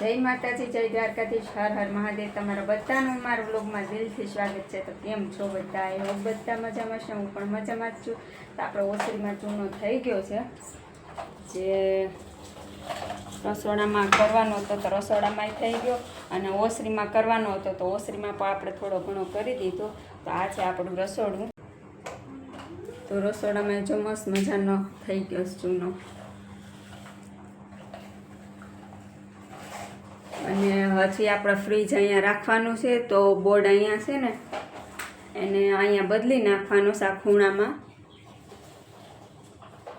જય માતાજી, જય દ્વારકાધીશ, હર હર મહાદેવ. તમારા બધાનું મારા બ્લોગમાં દિલથી સ્વાગત છે. તો કેમ છો બધા? એ બધા મજામાં છે. હું પણ મજામાં જ છું. તો આપણો ઓસરીમાં ચૂનો થઈ ગયો છે. જે રસોડામાં કરવાનો હતો તો રસોડામાં થઈ ગયો અને ઓસરીમાં કરવાનો હતો તો ઓસરીમાં પણ આપણે થોડો ઘણો કરી દીધો. તો આ છે આપણું રસોડું. તો રસોડામાં જો મસ્ત મજાનો થઈ ગયો ચૂનો. અને હજી આપણે ફ્રીજ અહીંયા રાખવાનું છે, તો બોર્ડ અહીંયા છે ને, એને અહીંયા બદલી નાખવાનું છે આ ખૂણામાં.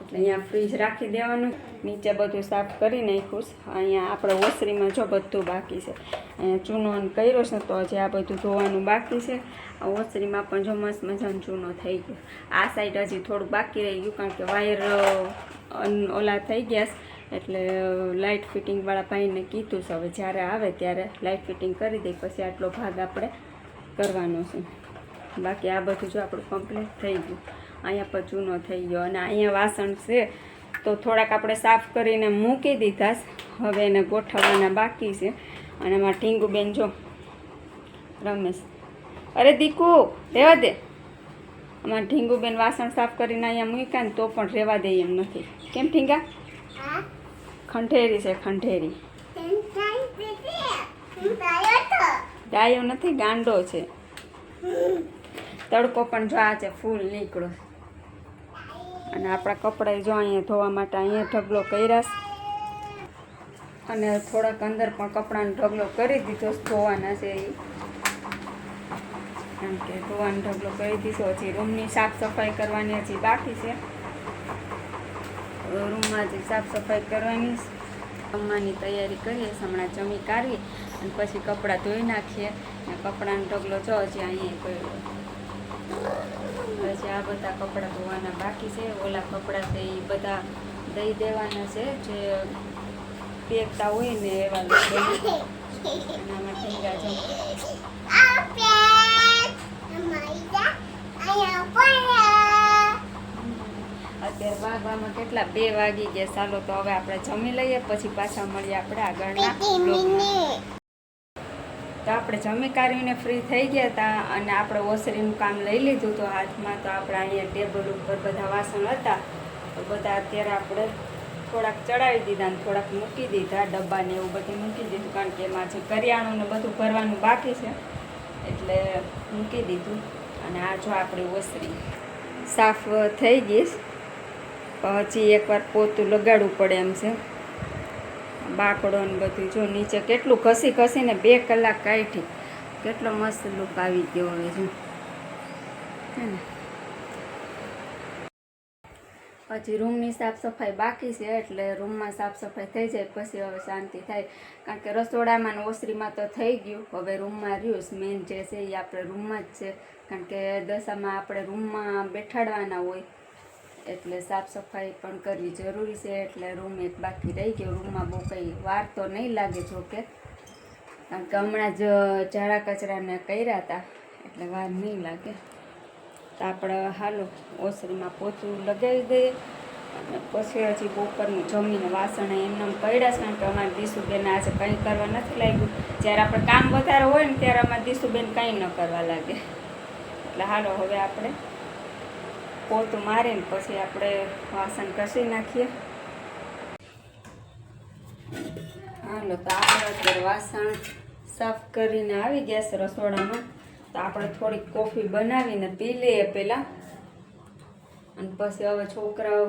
એટલે અહીંયા ફ્રીજ રાખી દેવાનું. નીચે બધું સાફ કરી નાખ્યું છે. અહીંયા આપણે ઓસરીમાં જો બધું બાકી છે. અહીંયા ચૂનો કર્યો છે તો હજી આ બધું ધોવાનું બાકી છે. આ ઓસરીમાં પણ જો મસ્ત મજાનો ચૂનો થઈ ગયો. આ સાઈડ હજી થોડુંક બાકી રહી ગયું, કારણ કે વાયર ઓલા થઈ ગયા છે. એટલે લાઇટ ફિટિંગવાળા ભાઈને કીધું છે, હવે જ્યારે આવે ત્યારે લાઇટ ફિટિંગ કરી દઈ પછી આટલો ભાગ આપણે કરવાનો છે. બાકી આ બધું જો આપણું કમ્પ્લીટ થઈ ગયું. અહીંયા પર ચૂનો થઈ ગયો અને અહીંયા વાસણ છે, તો થોડાક આપણે સાફ કરીને મૂકી દીધા હવે એને ગોઠવવાના બાકી છે. અને એમાં ટીંગુબેન જો રમેશ અરે દીકુ રહેવા દે. આમાં ઢીંગુબેન વાસણ સાફ કરીને અહીંયા મૂક્યા ને તો પણ રહેવા દે એમ નથી. કેમ ઠીંગા ખંઠેરી છે, ખંઠેરી. ડાયો નથી, ગાંડો છે. તડકો પણ જો આ છે, ફૂલ નીકળો. અને આપણા કપડાં જો અહીંયા ધોવા માટે અહીંયા ઢગલો કર્યા છે. અને થોડાક અંદર પણ કપડાનો ઢગલો કરી દીધો ધોવાના છે એ કારણ કે ધોવાનો ઢગલો કરી દીધો હજી રૂમની સાફ સફાઈ કરવાની હજી બાકી છે. રૂમમાં જે સાફ સફાઈ કરવાની. જમવાની તૈયારી કરીએ હમણાં જમી કાઢીએ અને પછી કપડાં ધોઈ નાખીએ અને કપડાનો ઢગલો જો હજી અહીંયા કર્યો પછી આ બધા કપડાં ધોવાના બાકી છે ઓલા કપડાં છે એ બધા દઈ દેવાના છે જે પેકતા હોય ને એવા લોકોને. અને આમાં અત્યારે વાગવામાં કેટલા? બે વાગી ગયા. ચાલો તો હવે આપણે જમી લઈએ પછી પાછા મળીએ આપણે આગળના તો આપણે જમી કાઢીને ફ્રી થઈ ગયા હતા અને આપણે ઓસરીનું કામ લઈ લીધું હતું હાથમાં તો આપણે અહીંયા ટેબલ ઉપર બધા વાસણ હતા. તો બધા અત્યારે આપણે થોડાક ચડાવી દીધા ને થોડાક મૂકી દીધા ડબ્બા ને એવું બધું મૂકી દીધું કારણ કે એમાં જે કરિયાણું ને બધું ભરવાનું બાકી છે. એટલે મૂકી દીધું. અને આ જો આપણી ઓસરી સાફ થઈ ગઈ. હજી એકવાર પોતું લગાડવું પડે એમ છે. બાકડો ને બધું જો નીચે કેટલું ઘસી ઘસીને બે કલાક કાઢી, કેટલો મસ્ત લુક આવી ગયો હવે જો. હજી રૂમની સાફ સફાઈ બાકી છે, એટલે રૂમમાં સાફ સફાઈ થઈ જાય, પછી હવે શાંતિ થાય. કારણ કે રસોડામાં ને ઓસરીમાં તો થઈ ગયું, હવે રૂમમાં રહ્યું મેન જે છે એ આપણે રૂમમાં જ છે. કારણ કે દશામાં આપણે રૂમમાં બેઠાડવાના હોય. એટલે સાફ સફાઈ પણ કરવી જરૂરી છે, એટલે રૂમ એક બાકી રહી ગયો. રૂમમાં બહુ કંઈ વાર તો નહીં લાગે જોકે. કારણ કે હમણાં જ ઝાડા કચરાને કર્યા હતા, એટલે વાર નહીં લાગે. તો આપણે હાલો ઓસરીમાં પોતું લગાવી દઈએ. અને પછી હજી બપોરનું જમીને વાસણ એમને પડ્યા છે, કારણ કે અમારે દીશુબેન આજે કંઈ કરવા નથી લાગ્યું. જ્યારે આપણે કામ વધારે હોય ને ત્યારે અમારે દીશુબેન કંઈ ન કરવા લાગે. એટલે હાલો હવે આપણે પોતું મારીને પછી આપણે વાસણ કસી નાખીએ. હાલો તો આપણે અત્યારે વાસણ સાફ કરીને આવી ગયા છે રસોડામાં. તો આપણે થોડીક કોફી બનાવીને પી લઈએ પહેલાં. અને પછી હવે છોકરાઓ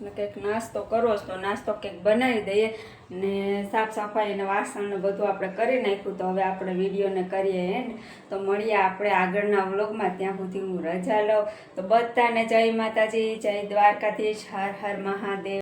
કંઈક નાસ્તો કરો તો નાસ્તો કંઈક બનાવી દઈએ ને સાફ સફાઈ અને વાસણ બધું આપણે કરી નાખ્યું તો હવે આપણે વિડીયોને કરીએ એન્ડ. તો મળીએ આપણે આગળના વ્લોગમાં. ત્યાં સુધી હું રજા લઉં. તો બધાને જય માતાજી, જય દ્વારકાધીશ. હર હર મહાદેવ.